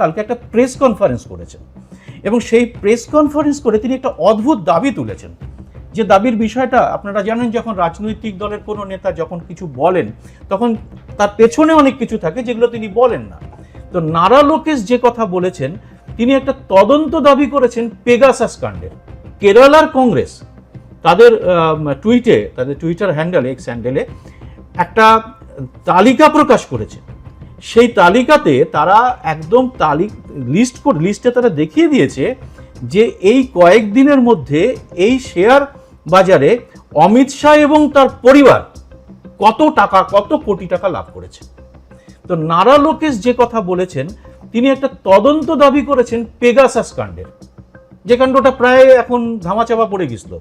কালকে একটা press conference করেছেন। এবং সেই প্রেস কনফারেন্স করে তিনি একটা অদ্ভুত দাবি তুলেছেন। যে দাবির বিষয়টা আপনারা জানেন, যখন রাজনৈতিক দলের কোনো নেতা যখন কিছু বলেন, তখন তার পেছনে অনেক কিছু থাকে যেগুলো তিনি বলেন না। তো নারা লোকেশ যে কথা বলেছেন, তিনি একটা তদন্ত দাবি করেছেন পেগাসাস কাণ্ডের কেরালার কংগ্রেস তাদের টুইটে তাদের টুইটার হ্যান্ডেল এক্স হ্যান্ডেলে একটা তালিকা প্রকাশ করেছে। সেই তালিকাতে তারা একদম তালিক লিস্ট লিস্টে তারা দেখিয়ে দিয়েছে যে এই কয়েকদিনের মধ্যে এই শেয়ার বাজারে অমিত শাহ এবং তার পরিবার কত টাকা, কত কোটি টাকা লাভ করেছে। তো নারা লোকেশ যে কথা বলেছেন, তিনি একটা তদন্ত দাবি করেছেন পেগাসাস কাণ্ডের, যে কাণ্ডটা প্রায় এখন ধামাচাপা পড়ে গেছিল।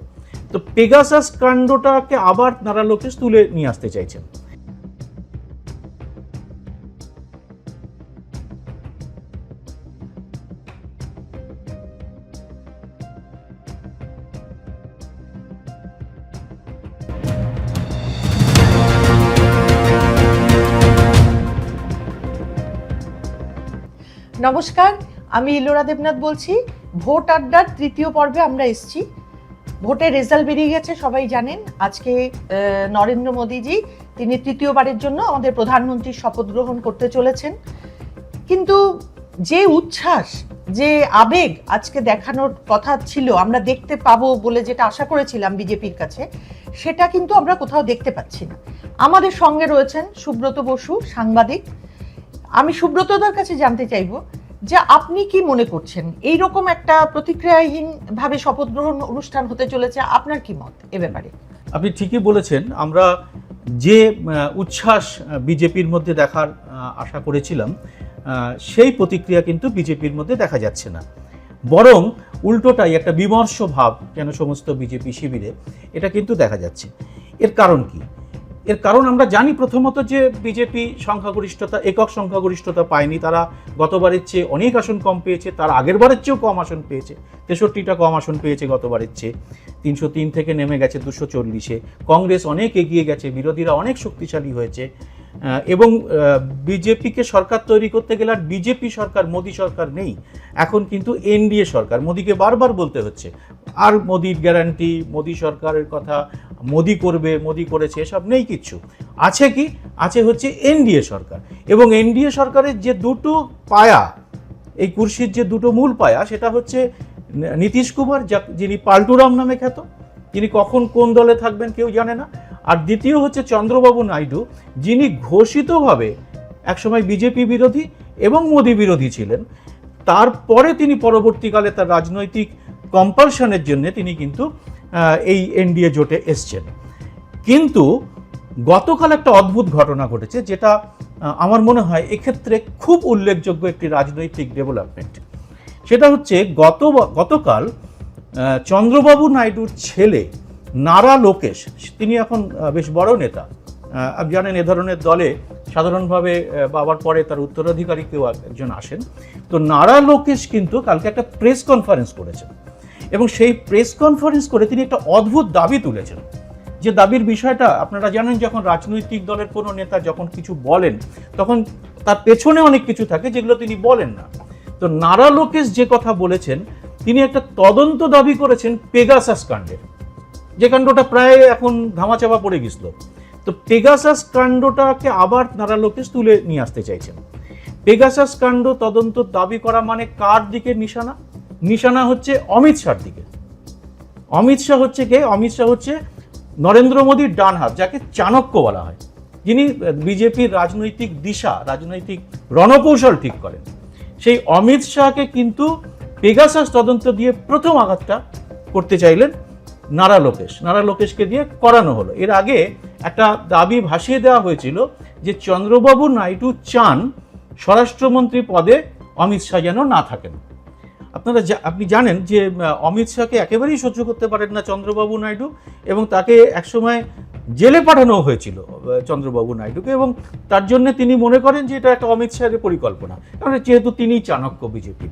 তো পেগাসাস কাণ্ডটাকে আবার নারা লোকেশ তুলে নিয়ে আসতে চাইছেন। নমস্কার, আমি ইলোরা দেবনাথ বলছি। ভোট আড্ডার তৃতীয় পর্বে আমরা এসেছি। ভোটের রেজাল্ট বেরিয়ে গেছে, সবাই জানেন। আজকে নরেন্দ্র মোদীজি, তিনি তৃতীয়বারের জন্য আমাদের প্রধানমন্ত্রীর শপথ গ্রহণ করতে চলেছেন। কিন্তু যে উচ্ছ্বাস, যে আবেগ আজকে দেখানোর কথা ছিল, আমরা দেখতে পাবো বলে যেটা আশা করেছিলাম বিজেপির কাছে, সেটা কিন্তু আমরা কোথাও দেখতে পাচ্ছি না। আমাদের সঙ্গে রয়েছেন সুব্রত বসু, সাংবাদিক। আমি সুব্রতদার কাছে জানতে চাইব যে আপনি কি মনে করছেন? এই রকম একটা প্রতিক্রিয়াহীন ভাবে শপথ গ্রহণ অনুষ্ঠান হতে চলেছে, আপনার কি মত এ ব্যাপারে? আপনি ঠিকই বলেছেন, আমরা যে উচ্ছ্বাস বিজেপির মধ্যে দেখার আশা করেছিলাম সেই প্রতিক্রিয়া কিন্তু বিজেপির মধ্যে দেখা যাচ্ছে না। বরং উল্টোটাই একটা বিমর্ষ ভাব কেন সমস্ত বিজেপি শিবিরে, এটা কিন্তু দেখা যাচ্ছে। এর কারণ কি? এর কারণ আমরা জানি প্রথমত যে বিজেপি সংখ্যাগরিষ্ঠতা, একক সংখ্যাগরিষ্ঠতা পায়নি। তারা গতবারের চেয়ে অনেক আসন কম পেয়েছে, তার আগের বারের চেয়েও কম আসন পেয়েছে। তেষট্টিটা কম আসন পেয়েছে গতবারের চেয়ে। তিনশো তিন থেকে নেমে গেছে দুশো চল্লিশে। কংগ্রেস অনেক এগিয়ে গেছে, বিরোধীরা অনেক শক্তিশালী হয়েছে। এবং বিজেপিকে সরকার তৈরি করতে গেলে আর বিজেপি সরকার, মোদী সরকার নেই। এখন কিন্তু এনডিএ সরকার, মোদীকে বারবার বলতে হচ্ছে। আর মোদির গ্যারান্টি, মোদী সরকারের কথা, মোদি করবে, মোদি করেছে, এসব নেই কিচ্ছু। আছে কি? আছে হচ্ছে এনডিএ সরকার। এবং এনডিএ সরকারের যে দুটো পায়া, এই কুর্সির যে দুটো মূল পায়া, সেটা হচ্ছে নীতিশ কুমার যিনি পাল্টুরাম নামে খ্যাত যিনি কখন কোন দলে থাকবেন কেউ জানে না। আর দ্বিতীয় হচ্ছে চন্দ্রবাবু নাইডু, যিনি ঘোষিতভাবে একসময় বিজেপি বিরোধী এবং মোদী বিরোধী ছিলেন। তারপরে তিনি পরবর্তীকালে তার রাজনৈতিক কম্পালশনের জন্য তিনি কিন্তু এই এনডিএ জোটে এসছেন। কিন্তু গতকাল একটা অদ্ভুত ঘটনা ঘটেছে, যেটা আমার মনে হয় এক্ষেত্রে খুব উল্লেখযোগ্য একটি রাজনৈতিক ডেভেলপমেন্ট সেটা হচ্ছে গত, গতকাল চন্দ্রবাবু নাইডুর ছেলে নারা লোকেশ, তিনি এখন বেশ বড় নেতা। আপনি জানেন, এ ধরনের দলে সাধারণভাবে বাবার পরে তার উত্তরাধিকারী কেউ একজন আসেন। তো নারা লোকেশ কিন্তু কালকে একটা প্রেস কনফারেন্স করেছেন। এবং সেই প্রেস কনফারেন্স করে তিনি একটা অদ্ভুত দাবি তুলেছেন। যে দাবির বিষয়টা আপনারা জানেন, যখন রাজনৈতিক দলের কোনো নেতা যখন কিছু বলেন, তখন তার পেছনে অনেক কিছু থাকে যেগুলো তিনি বলেন না। তো নারা লোকেশ যে কথা বলেছেন, তিনি একটা তদন্ত দাবি করেছেন পেগাসাস কাণ্ডের। যে কাণ্ডটা প্রায় এখন ধামাচাপা পড়ে গেছিল। তো পেগাসাস কাণ্ডটাকে আবার নারা লোকেশ তুলে নিয়ে আসতে চাইছেন। পেগাসাস কাণ্ড তদন্ত দাবি করা মানে কার দিকে নিশানা? নিশানা হচ্ছে অমিত শাহর দিকে। অমিত শাহ হচ্ছে কে? অমিত শাহ হচ্ছে নরেন্দ্র মোদীর ডান হাত, যাকে চাণক্য বলা হয়। যিনি বিজেপির রাজনৈতিক দিশা, রাজনৈতিক রণকৌশল ঠিক করেন। সেই অমিত শাহকে কিন্তু পেগাসাস তদন্ত দিয়ে প্রথম আঘাতটা করতে চাইলেন নারা লোকেশ। নারা লোকেশকে দিয়ে করানো হলো। এর আগে একটা দাবি ভাসিয়ে দেওয়া হয়েছিল যে চন্দ্রবাবু নাইডু চান স্বরাষ্ট্রমন্ত্রী পদে অমিত শাহ যেন না থাকেন। আপনারা আপনি জানেন যে অমিত শাহকে একেবারেই সহ্য করতে পারেন না চন্দ্রবাবু নাইডু এবং তাকে একসময় জেলে পাঠানো হয়েছিল চন্দ্রবাবু নাইডুকে এবং তার জন্য তিনি মনে করেন যে এটা একটা অমিত শাহের পরিকল্পনা। কারণ যেহেতু তিনি চাণক্য বিজেপি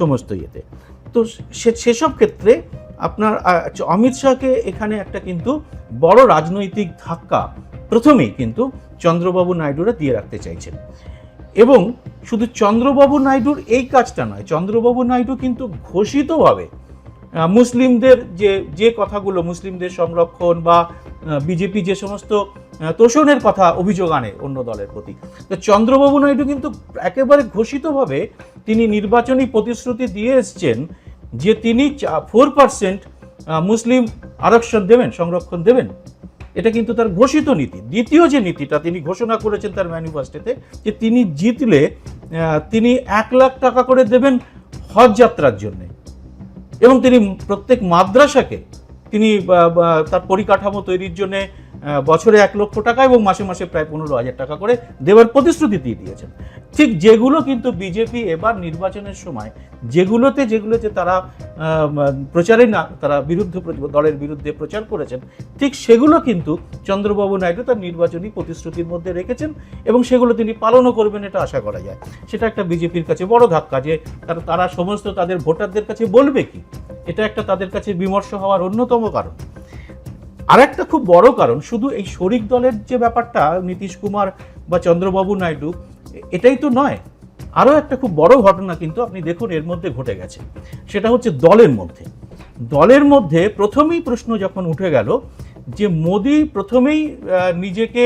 সমস্ত ইয়েতে। তো সেসব ক্ষেত্রে আপনার অমিত শাহকে এখানে একটা কিন্তু বড় রাজনৈতিক ধাক্কা প্রথমেই কিন্তু চন্দ্রবাবু নাইডুরা দিয়ে রাখতে চাইছেন। এবং শুধু চন্দ্রবাবু নাইডুর এই কাজটা নয়, চন্দ্রবাবু নাইডু কিন্তু ঘোষিতভাবে মুসলিমদের যে যে কথাগুলো, মুসলিমদের সংরক্ষণ বা বিজেপি যে সমস্ত তোষণের কথা অভিযোগ আনে অন্য দলের প্রতি, তো চন্দ্রবাবু নাইডু কিন্তু একেবারে ঘোষিতভাবে তিনি নির্বাচনী প্রতিশ্রুতি দিয়ে এসছেন যে তিনি ফোর পার্সেন্ট মুসলিম আরক্ষণ দেবেন, সংরক্ষণ দেবেন, এটা কিন্তু তার ঘোষিত নীতি। দ্বিতীয় যে নীতিটা তিনি ঘোষণা করেছেন তার ম্যানিফেস্টোতে যে তিনি জিতলে তিনি এক লাখ টাকা করে দেবেন হজ যাত্রার জন্যে। এবং তিনি প্রত্যেক মাদ্রাসাকে, তিনি তার পরিকাঠামো তৈরির জন্য বছরে এক লক্ষ টাকা এবং মাসে মাসে প্রায় পনেরো হাজার টাকা করে দেওয়ার প্রতিশ্রুতি দিয়ে দিয়েছেন। ঠিক যেগুলো কিন্তু বিজেপি এবার নির্বাচনের সময় যেগুলোতে যেগুলোতে তারা প্রচারে না, তারা বিরুদ্ধে দলের বিরুদ্ধে প্রচার করেছেন, ঠিক সেগুলো কিন্তু চন্দ্রবাবু নাইডু তার নির্বাচনী প্রতিশ্রুতির মধ্যে রেখেছেন এবং সেগুলো তিনি পালনও করবেন এটা আশা করা যায়। সেটা একটা বিজেপির কাছে বড় ধাক্কা যে তারা- সমস্ত তাদের ভোটারদের কাছে বলবে কি? এটা একটা তাদের কাছে বিমর্ষ হওয়ার অন্যতম কারণ। আর একটা খুব বড় কারণ, শুধু এই শরিক দলের যে ব্যাপারটা নীতিশ কুমার বা চন্দ্রবাবু নাইডু, এটাই তো নয়। আরও একটা খুব বড় ঘটনা কিন্তু আপনি দেখুন, এর মধ্যে ঘটে গেছে। সেটা হচ্ছে দলের মধ্যে। দলের মধ্যে প্রথমেই প্রশ্ন যখন উঠে গেল যে মোদি প্রথমেই নিজেকে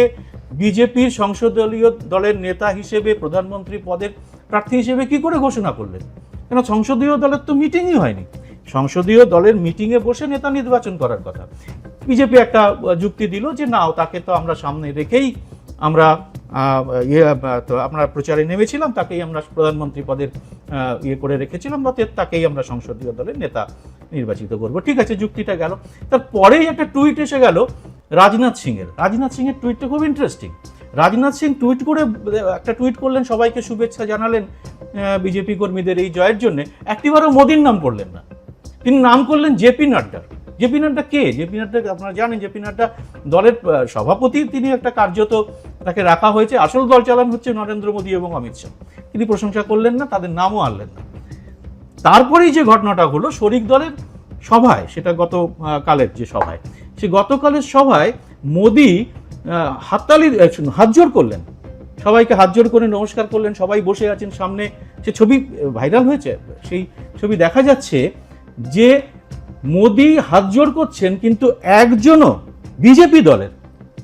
বিজেপির সংসদীয় দলের নেতা হিসেবে, প্রধানমন্ত্রী পদের প্রার্থী হিসেবে কি করে ঘোষণা করলেন? কেন সংসদীয় দলের তো মিটিংই হয়নি। সংসদীয় দলের মিটিংয়ে বসে নেতা নির্বাচন করার কথা। বিজেপি একটা যুক্তি দিল যে না তাকে তো আমরা সামনে রেখেই আমরা ইয়ে আমরা প্রচারে নেমেছিলাম, তাকেই আমরা প্রধানমন্ত্রী পদের ইয়ে করে রেখেছিলাম, বা তাকেই আমরা সংসদীয় দলের নেতা নির্বাচিত করব। ঠিক আছে, যুক্তিটা গেল। তারপরেই একটা টুইট এসে গেল রাজনাথ সিংয়ের। রাজনাথ সিংয়ের টুইটটা খুব ইন্টারেস্টিং রাজনাথ সিং টুইট করে, একটা টুইট করলেন, সবাইকে শুভেচ্ছা জানালেন বিজেপি কর্মীদের এই জয়ের জন্য। একটিবারও মোদির নাম করলেন না। তিনি নাম করলেন J P Nadda J P Nadda কে? জেপি নাড্ডা আপনারা জানেন জেপি নাড্ডা দলের সভাপতি তিনি একটা কার্যত তাকে রাখা হয়েছে। আসল দল চালান হচ্ছে নরেন্দ্র মোদী এবং অমিত শাহ। তিনি প্রশংসা করলেন না তাদের নামও আনলেন না। তারপরেই যে ঘটনাটা হলো শরিক দলের সভায় সেটা গত কালের যে সভায় সে গতকালের সভায় মোদি হাততালি আহ, শুনুন, হাত জোর করলেন। সবাইকে হাত জোর করে নমস্কার করলেন সবাই বসে আছেন সামনে। সে ছবি ভাইরাল হয়েছে। সেই ছবি দেখা যাচ্ছে যে মোদি হাত জোর করছেন, কিন্তু একজনও বিজেপি দলের,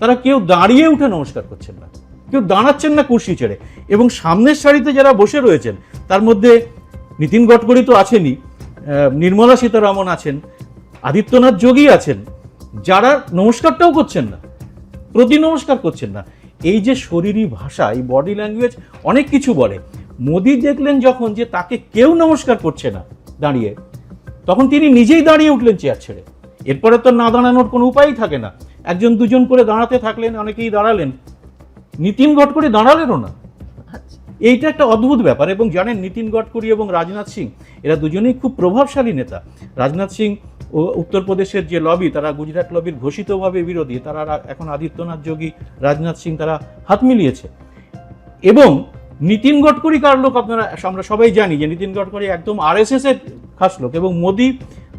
তারা কেউ দাঁড়িয়ে উঠে নমস্কার করছেন না। কেউ দাঁড়াচ্ছেন না কুর্সি ছেড়ে। এবং সামনের সারিতে যারা বসে রয়েছেন, তার মধ্যে নীতিন গডকরি তো আছেনই নির্মলা সীতারামন আছেন, আদিত্যনাথ যোগী আছেন, যারা নমস্কারটাও করছেন না, প্রতি নমস্কার করছেন না। এই যে শরীরী ভাষা, এই বডি ল্যাঙ্গুয়েজ অনেক কিছু বলে। মোদি দেখলেন যখন যে তাকে কেউ নমস্কার করছে না দাঁড়িয়ে তখন তিনি নিজেই দাঁড়িয়ে উঠলেন চেয়ার ছেড়ে। এরপরে তো না দাঁড়ানোর কোনো উপায়ই থাকে না। একজন দুজন করে দাঁড়াতে থাকলেন অনেকেই দাঁড়ালেন। নীতিন গডকরি দাঁড়ালেনও না। আচ্ছা। এইটা একটা অদ্ভুত ব্যাপার এবং জানেন নীতিন গডকরি এবং রাজনাথ সিং এরা দুজনেই খুব প্রভাবশালী নেতা। রাজনাথ সিং ও উত্তরপ্রদেশের যে লবি তারা গুজরাট লবির ঘোষিতভাবে বিরোধী। তারা এখন আদিত্যনাথ যোগী রাজনাথ সিং তারা হাত মিলিয়েছে। এবং নীতিন গডকরি কার লোক? আপনারা, আমরা সবাই জানি যে নীতিন গডকরি একদম আরএসএস এর খাস লোক এবং মোদি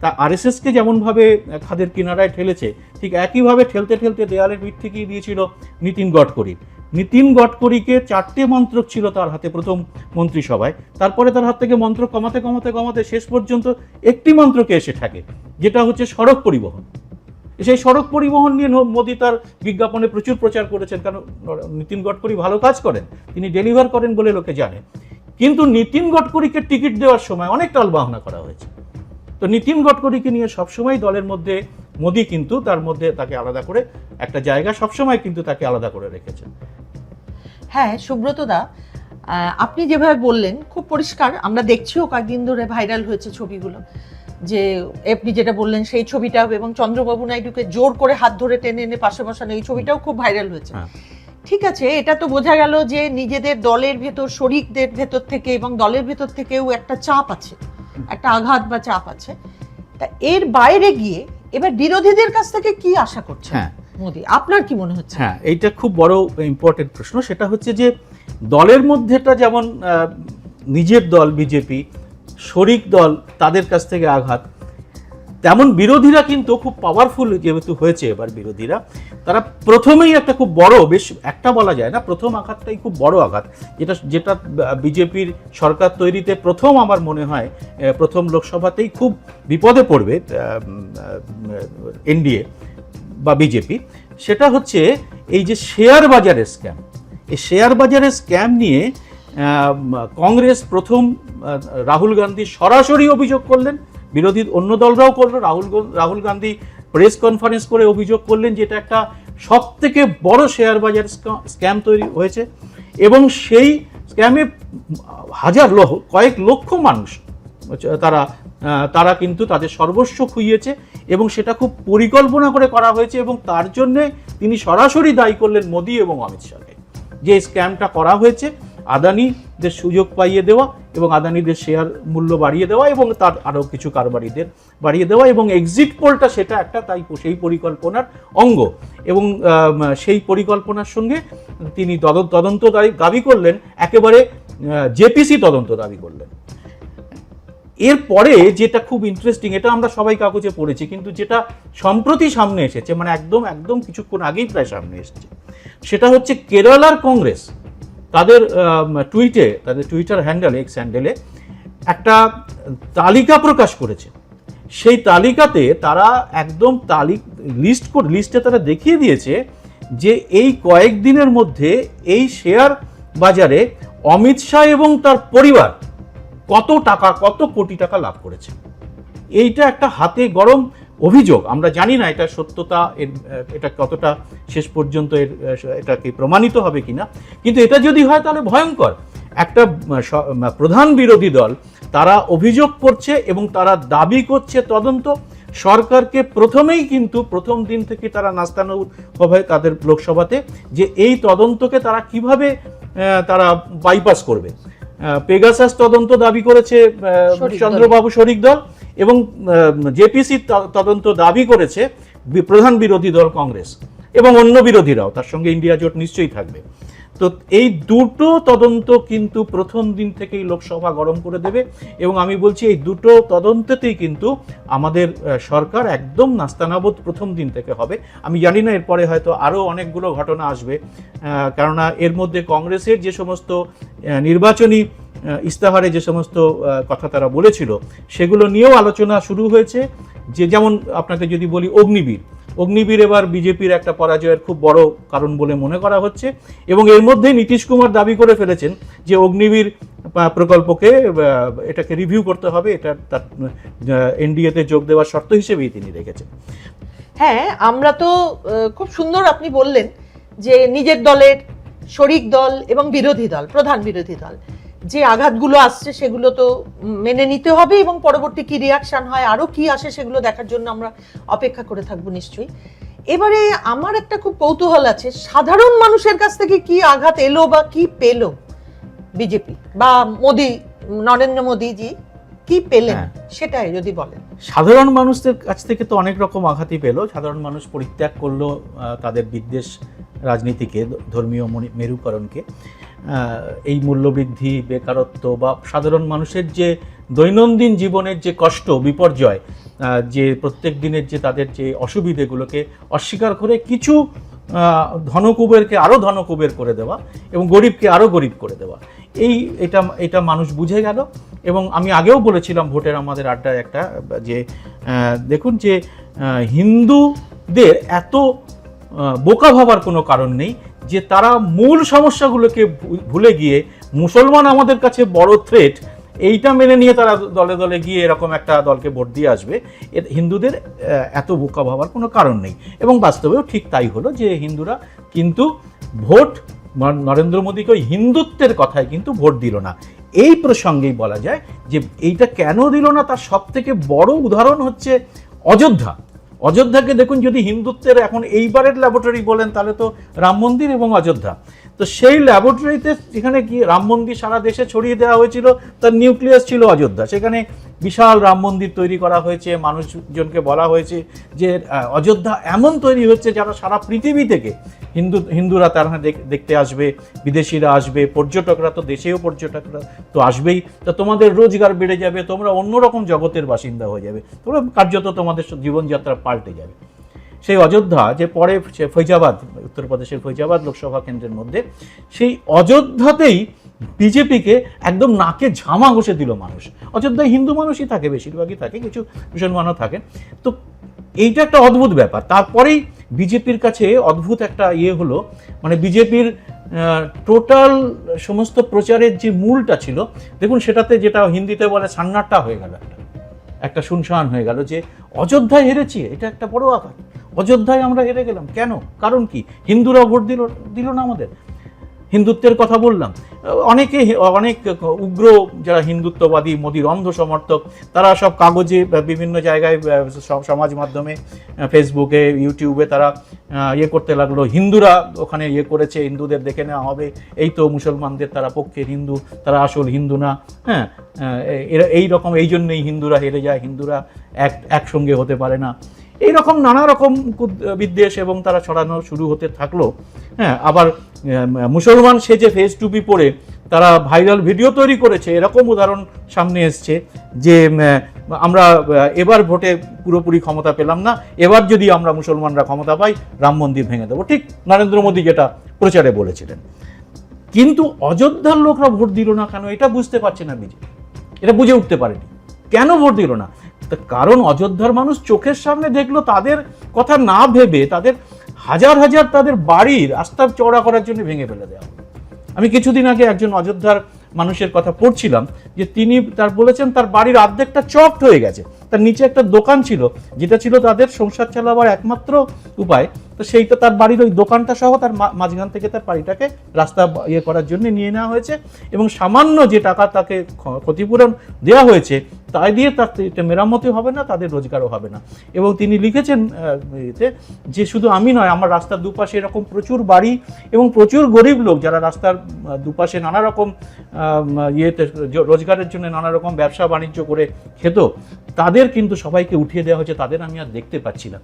তা আরএসএসকে যেমনভাবে খাদের কিনারায় ঠেলেছে, ঠিক একইভাবে ঠেলতে ঠেলতে দেয়ালের পিঠ থেকেই দিয়েছিল নীতিন গডকরি। নীতিন গডকরিকে চারটে মন্ত্রক ছিল তার হাতে প্রথম মন্ত্রিসভায়। তারপরে তার হাত থেকে মন্ত্র কমাতে কমাতে কমাতে শেষ পর্যন্ত একটি মন্ত্রকে এসে থাকে যেটা হচ্ছে সড়ক পরিবহন। সেই সড়ক পরিবহন নিয়ে মোদি তার বিজ্ঞাপনে প্রচুর প্রচার করেছেন। কারণ নীতিন গডকরি ভালো কাজ করেন। তিনি ডেলিভার করেন বলে লোকে জানে। কিন্তু নীতিন গডকরিকে টিকিট দেওয়ার সময় অনেক টালবাহনা করা হয়েছে। তো নীতিন গডকরিকে নিয়ে সবসময় দলের মধ্যে মোদি কিন্তু তার মধ্যে তাকে আলাদা করে একটা জায়গা সবসময় কিন্তু তাকে আলাদা করে রেখেছেন। হ্যাঁ সুব্রত দা আহ, আপনি যেভাবে বললেন খুব পরিষ্কার। আমরা দেখছিও কয়েকদিন ধরে ভাইরাল হয়েছে ছবিগুলো। যে আপনি যেটা বললেন সেই ছবিটা এবং চন্দ্রবাবু নাইডুকে জোর করে হাত ধরে টেনে এনে পাশে বসানো এই ছবিটাও খুব ভাইরাল হয়েছে। হ্যাঁ। ঠিক আছে এটা তো বোঝা গেল যে নিজেদের দলের ভেতর শরিকদের ভেতর থেকে এবং দলের ভেতর থেকেও একটা চাপ আছে একটা আঘাত বা চাপ আছে। তা এর বাইরে গিয়ে এবার বিরোধীদের কাছ থেকে কি আশা করছে হ্যাঁ। মোদি? আপনার কি মনে হচ্ছে? হ্যাঁ এইটা খুব বড় ইম্পর্টেন্ট প্রশ্ন। সেটা হচ্ছে যে দলের মধ্যেটা যেমন নিজের দল বিজেপি শরিক দল তাদের কাছ থেকে আঘাত। তেমন বিরোধীরা কিন্তু খুব পাওয়ারফুল যেহেতু হয়েছে এবার বিরোধীরা। তারা প্রথমেই একটা খুব বড়, বেশ একটা বলা যায় না, প্রথম আঘাতটাই খুব বড় আঘাত। যেটা যেটা বিজেপির সরকার তৈরিতে প্রথম আমার মনে হয় প্রথম লোকসভাতেই খুব বিপদে পড়বে এনডিএ বা বিজেপি। সেটা হচ্ছে এই যে শেয়ার বাজারের স্ক্যাম এই শেয়ার বাজারের স্ক্যাম নিয়ে কংগ্রেস প্রথম রাহুল গান্ধী সরাসরি অভিযোগ করলেন। বিরোধী অন্য দলরাও করল। রাহুল রাহুল গান্ধী প্রেস কনফারেন্স করে অভিযোগ করলেন যে এটা একটা সব থেকে বড় শেয়ার বাজার স্ক্যাম তৈরি হয়েছে এবং সেই স্ক্যামে হাজার লক্ষ, কয়েক লক্ষ মানুষ, তারা তারা কিন্তু তাদের সর্বস্ব খুইয়েছে এবং সেটা খুব পরিকল্পনা করে করা হয়েছে এবং তার জন্যে তিনি সরাসরি দায়ী করলেন মোদী এবং অমিত শাহকে। যে স্ক্যামটা করা হয়েছে আদানিদের সুযোগ পাইয়ে দেওয়া এবং আদানিদের শেয়ার মূল্য বাড়িয়ে দেওয়া এবং তার আরও কিছু কারবারিদের বাড়িয়ে দেওয়া এবং এক্সিট পোলটা সেটা একটা তাই সেই পরিকল্পনার অঙ্গ। এবং সেই পরিকল্পনার সঙ্গে তিনি তদন্ত দাবি করলেন, একেবারে জেপিসি তদন্ত দাবি করলেন। এরপরে যেটা খুব ইন্টারেস্টিং এটা আমরা সবাই কাগজে পড়েছি, কিন্তু যেটা সম্প্রতি সামনে এসেছে মানে একদম একদম কিছুক্ষণ আগেই প্রায় সামনে এসেছে, সেটা হচ্ছে কেরালার কংগ্রেস। তাদের টুইটে তাদের টুইটার হ্যান্ডেল এক্স হ্যান্ডেলে একটা তালিকা প্রকাশ করেছে। সেই তালিকাতে তারা একদম তালিক লিস্ট করে লিস্টে তারা দেখিয়ে দিয়েছে যে এই কয়েকদিনের মধ্যে এই শেয়ার বাজারে অমিত শাহ এবং তার পরিবার কত টাকা, কত কোটি টাকা লাভ করেছে। এইটা একটা হাতে গরম অভিযোগ, আমরা জানি না এটা সত্যতা, এর এটা কতটা শেষ পর্যন্ত এর এটা কি প্রমাণিত হবে কিনা কিন্তু এটা যদি হয় তাহলে ভয়ঙ্কর। একটা প্রধান বিরোধী দল, তারা অভিযোগ করছে এবং তারা দাবি করছে তদন্ত, সরকারকে প্রথমেই কিন্তু প্রথম দিন থেকে তারা নাস্তানো হবে তাদের লোকসভাতে যে এই তদন্তকে তারা কীভাবে তারা বাইপাস করবে। পেগাসাস তদন্ত দাবি করেছে চন্দ্রবাবু শরিক দল এবং জেপিসি তদন্ত দাবি করেছে প্রধান বিরোধী দল কংগ্রেস এবং অন্য বিরোধীরাও তার সঙ্গে ইন্ডিয়া জোট নিশ্চয়ই থাকবে। তো এই দুটো তদন্ত কিন্তু প্রথম দিন থেকেই লোকসভা গরম করে দেবে এবং আমি বলছি এই দুটো তদন্তেতেই কিন্তু আমাদের সরকার একদম নাস্তানাবোধ প্রথম দিন থেকে হবে। আমি জানি না এরপরে হয়তো আরও অনেকগুলো ঘটনা আসবে কেননা এর মধ্যে কংগ্রেসের যে সমস্ত নির্বাচনী ইস্তাহারে যে সমস্ত কথা তারা বলেছিল, সেগুলো নিয়েও আলোচনা শুরু হয়েছে। যে যেমন আপনাকে যদি বলি অগ্নিবীর অগ্নিবীর এবার বিজেপির একটা পরাজয়ের খুব বড় কারণ বলে মনে করা হচ্ছে। এবং এর মধ্যে নীতিশ কুমার দাবি করে ফেলেছেন যে অগ্নিবীর প্রকল্পকে এটাকে রিভিউ করতে হবে। এটা তার এনডিএতে যোগ দেওয়ার শর্ত হিসেবেই তিনি রেখেছেন। হ্যাঁ আমরা তো খুব সুন্দর আপনি বললেন যে নিজের দলের শরিক দল এবং বিরোধী দল, প্রধান বিরোধী দল। যে আঘাতগুলো আসছে সেগুলো তো মেনে নিতে হবে এবং পরবর্তী কি রিয়াকশন হয় আরও কি আসে সেগুলো দেখার জন্য আমরা অপেক্ষা করে থাকব নিশ্চয়ই। এবারে আমার একটা খুব কৌতূহল আছে সাধারণ মানুষের কাছ থেকে কি আঘাত এলো বা কি পেল বিজেপি বা মোদি নরেন্দ্র মোদীজি কি পেলেন হ্যাঁ। সেটাই যদি বলেন। সাধারণ মানুষদের কাছ থেকে তো অনেক রকম আঘাতই পেল। সাধারণ মানুষ পরিত্যাগ করল তাদের বিদ্বেষ রাজনীতিকে ধর্মীয় মেরুকরণকে। এই মূল্যবৃদ্ধি, বেকারত্ব বা সাধারণ মানুষের যে দৈনন্দিন জীবনের যে কষ্ট, বিপর্যয় যে প্রত্যেক দিনের যে তাদের যে অসুবিধেগুলোকে অস্বীকার করে কিছু ধনকুবেরকে আরও ধনকুবের করে দেওয়া এবং গরিবকে আরও গরিব করে দেওয়া। এই, এটা এটা মানুষ বুঝে গেল এবং আমি আগেও বলেছিলাম ভোটের আমাদের আড্ডায় একটা, যে দেখুন যে হিন্দুদের এত বোকা ভাবার কোনো কারণ নেই যে তারা মূল সমস্যাগুলোকে ভুলে গিয়ে মুসলমান আমাদের কাছে বড় থ্রেট এইটা মেনে নিয়ে তারা দলে দলে গিয়ে এরকম একটা দলকে ভোট দিয়ে আসবে হিন্দুদের এত বোকা ভাবার কোনো কারণ নেই। এবং বাস্তবেও ঠিক তাই হলো যে হিন্দুরা কিন্তু ভোট নরেন্দ্র মোদীকে ওই হিন্দুত্বের কথায় কিন্তু ভোট দিল না। এই প্রসঙ্গেই বলা যায় যে এইটা কেন দিল না, তার সব থেকে বড় উদাহরণ হচ্ছে অযোধ্যা। অযোধ্যাকে দেখুন যদি হিন্দুত্বের এখন এইবারের ল্যাবরেটরি বলেন তাহলে তো রাম মন্দির এবং অযোধ্যা। তো সেই ল্যাবরেটরিতে যেখানে কি রাম মন্দির সারা দেশে ছড়িয়ে দেওয়া হয়েছিল? তার নিউক্লিয়াস ছিল অযোধ্যা। সেখানে বিশাল রাম মন্দির তৈরি করা হয়েছে, মানুষজনকে বলা হয়েছে যে অযোধ্যা এমন তৈরি হচ্ছে যারা সারা পৃথিবী থেকে হিন্দু, হিন্দুরা তারা দেখ- দেখতে আসবে, বিদেশিরা আসবে, পর্যটকরা তো দেশেও পর্যটকরা তো আসবেই। তো তোমাদের রোজগার বেড়ে যাবে, তোমরা অন্যরকম জগতের বাসিন্দা হয়ে যাবে। তোমরা কার্যত তোমাদের জীবনযাত্রা পাল্টে যাবে। সেই অযোধ্যা যে পরে ফৈজাবাদ, উত্তরপ্রদেশের ফৈজাবাদ লোকসভা কেন্দ্রের মধ্যে, সেই অযোধ্যাতেই বিজেপিকে একদম নাকে ঝামা ঘষে দিল মানুষ। অযোধ্যায় হিন্দু মানুষই থাকে, বেশিরভাগই থাকে, কিছু মুসলমানও থাকে। তো এইটা একটা অদ্ভুত ব্যাপার। তারপরেই বিজেপির কাছে অদ্ভুত একটা ইয়ে হলো মানে বিজেপির টোটাল সমস্ত প্রচারের যে মূলটা ছিল, দেখুন সেটাতে যেটা হিন্দিতে বলে সান্নাটা হয়ে গেল একটা। একটা শুনশান হয়ে গেল যে অযোধ্যায় হেরেছি, এটা একটা বড় আঘাত অযোধ্যায় আমরা হেরে গেলাম। কেন? কারণ কি? হিন্দুরা ভোট দিল দিল না আমাদের। হিন্দুত্বের কথা বললাম। অনেকে অনেক উগ্র যারা হিন্দুত্ববাদী, মোদির অন্ধ সমর্থক তারা সব কাগজে বিভিন্ন জায়গায় সমাজ মাধ্যমে ফেসবুকে, ইউটিউবে তারা ইয়ে করতে লাগল। হিন্দুরা ওখানে ইয়ে করেছে, হিন্দুদের দেখে নেওয়া হবে। এই তো মুসলমানদের তারা পক্ষের হিন্দু, তারা আসল হিন্দু না। হ্যাঁ এই রকম এই জন্যই হিন্দুরা হেরে যায়। হিন্দুরা এক একসঙ্গে হতে পারে না। এইরকম নানা রকম বিদ্বেষ এবং তারা ছড়ানো শুরু হতে থাকল। হ্যাঁ আবার মুসলমান সেজে ফেস টুপি পরে তারা ভাইরাল ভিডিও তৈরি করেছে। এরকম উদাহরণ সামনে এসছে যে আমরা এবার ভোটে পুরোপুরি ক্ষমতা পেলাম না। এবার যদি আমরা মুসলমানরা ক্ষমতা পাই, রাম মন্দির ভেঙে দেবো। ঠিক নরেন্দ্র মোদী যেটা প্রচারে বলেছিলেন। কিন্তু অযোধ্যার লোকরা ভোট দিল না কেন? এটা বুঝতে পারছে না বিজেপি। এটা বুঝে উঠতে পারেনি। কেন ভোট দিল না? কারণ অযোধ্যার মানুষ চোখের সামনে দেখল তাদের কথা না ভেবে তাদের হাজার হাজার তাদের বাড়ির রাস্তা চওড়া করার জন্য ভেঙে ফেলে দেওয়া আমি কিছুদিন আগে একজন অযোধ্যার মানুষের কথা পড়ছিলাম যে তিনি তার বলেছেন তার বাড়ির অর্ধেকটা চকড হয়ে গেছে। তার নিচে একটা দোকান ছিল, যেটা ছিল তাদের সংসার চালাবার একমাত্র উপায়। তো সেইটা তার বাড়ির ওই দোকানটা সহ তার মাঝখান থেকে তার বাড়িটাকে রাস্তা ইয়ে করার জন্য নিয়ে নেওয়া হয়েছে এবং সামান্য যে টাকা তাকে ক্ষতিপূরণ দেওয়া হয়েছে তাই দিয়ে তার মেরামতি হবে না, তাদের রোজগারও হবে না। এবং তিনি লিখেছেন এতে যে শুধু আমি নয়, আমার রাস্তার দুপাশে এরকম প্রচুর বাড়ি এবং প্রচুর গরিব লোক যারা রাস্তার দুপাশে নানা রকম ইয়েতে রোজগারের জন্য নানা রকম ব্যবসা বাণিজ্য করে খেত, তাদের কিন্তু সবাইকে উঠিয়ে দেওয়া হয়েছে, তাদের আমি আর দেখতে পাচ্ছি না।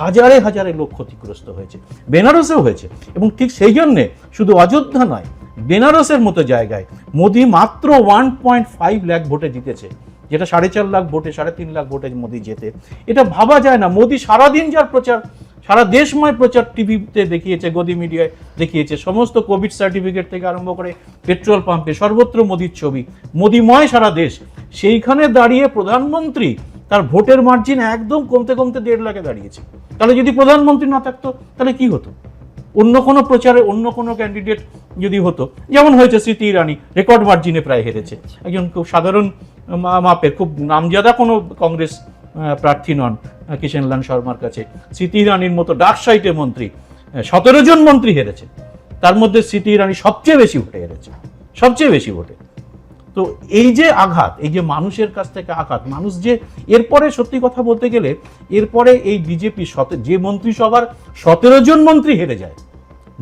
হাজারে হাজারে লোক ক্ষতিগ্রস্ত হয়েছে, বেনারসেও হয়েছে। এবং ঠিক সেই জন্যে শুধু অযোধ্যা নয়, বেনারসের মতো জায়গায় মোদি মাত্র ওয়ান পয়েন্ট ফাইভ ল্যাক ভোটে জিতেছে। যেটা সাড়ে চার লাখ ভোটে, সাড়ে তিন লাখ ভোটে মোদি জেতে। এটা ভাবা যায় না। মোদি সারাদিন যার প্রচার, সারা দেশময় প্রচার টিভিতে দেখিয়েছে, গদি মিডিয়ায় দেখিয়েছে। সমস্ত কোভিড সার্টিফিকেট থেকে আরম্ভ করে পেট্রোল পাম্পে সর্বত্র মোদির ছবি। মোদিময় সারা দেশ। সেইখানে দাঁড়িয়ে প্রধানমন্ত্রী তার ভোটের মার্জিন একদম কমতে কমতে দেড় লাখে দাঁড়িয়েছে। তাহলে যদি প্রধানমন্ত্রী না থাকতো, তাহলে কি হতো? অন্য কোনো প্রচারে অন্য কোনো ক্যান্ডিডেট যদি হতো, যেমন হয়েছে স্মৃতি ইরানি রেকর্ড মার্জিনে প্রায় হেরেছে। একজন খুব সাধারণ মাপের, খুব নামজাদা কোনো কংগ্রেস প্রার্থী নন কিষেনলাল শর্মার কাছে। স্মৃতি ইরানির মতো ডাক সাইটের মন্ত্রী সতেরো জন মন্ত্রী হেরেছে। তার মধ্যে স্মৃতি ইরানি সবচেয়ে বেশি ভোটে হেরেছে। সবচেয়ে বেশি ভোটে। তো এই যে আঘাত, এই যে মানুষের কাছ থেকে আঘাত, মানুষ যে এরপরে সত্যি কথা বলতে গেলে এরপরে এই বিজেপি যে মন্ত্রিসভার সতেরো জন মন্ত্রী হেরে যায়,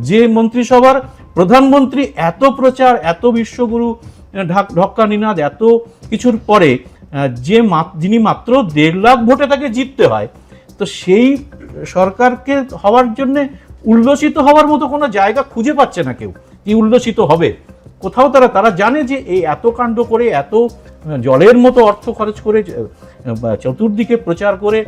যে মন্ত্রিসভার প্রধানমন্ত্রী এত প্রচার, এত বিশ্বগুরু ঢাক, ঢক্কা নিনাদ, এত কিছুর পরে যে যিনি মাত্র দেড় লাখ ভোটে তাকে জিততে হয়, তো সেই সরকারকে হওয়ার জন্যে উল্লসিত হওয়ার মতো কোনো জায়গা খুঁজে পাচ্ছে না কেউ, কি উল্লসিত হবে? কোথাও তারা তারা জানে যে এই এত কাণ্ড করে, এত জলের মতো অর্থ খরচ করে চতুর্দিকে প্রচার করে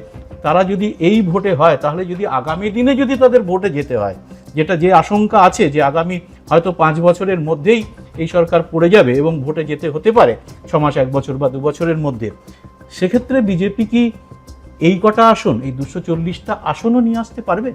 তারা যদি এই ভোটে হয়, তাহলে যদি আগামী দিনে যদি তাদের ভোটে যেতে হয়, যেটা যে আশঙ্কা আছে যে আগামী হয়তো পাঁচ বছরের মধ্যেই এই সরকার পড়ে যাবে এবং ভোটে যেতে হতে পারে, ছ মাস, এক বছর বা দু বছরের মধ্যে, সেক্ষেত্রে বিজেপি কি এই কটা আসন, এই দুশো চল্লিশটা আসনও নিয়ে আসতে পারবে?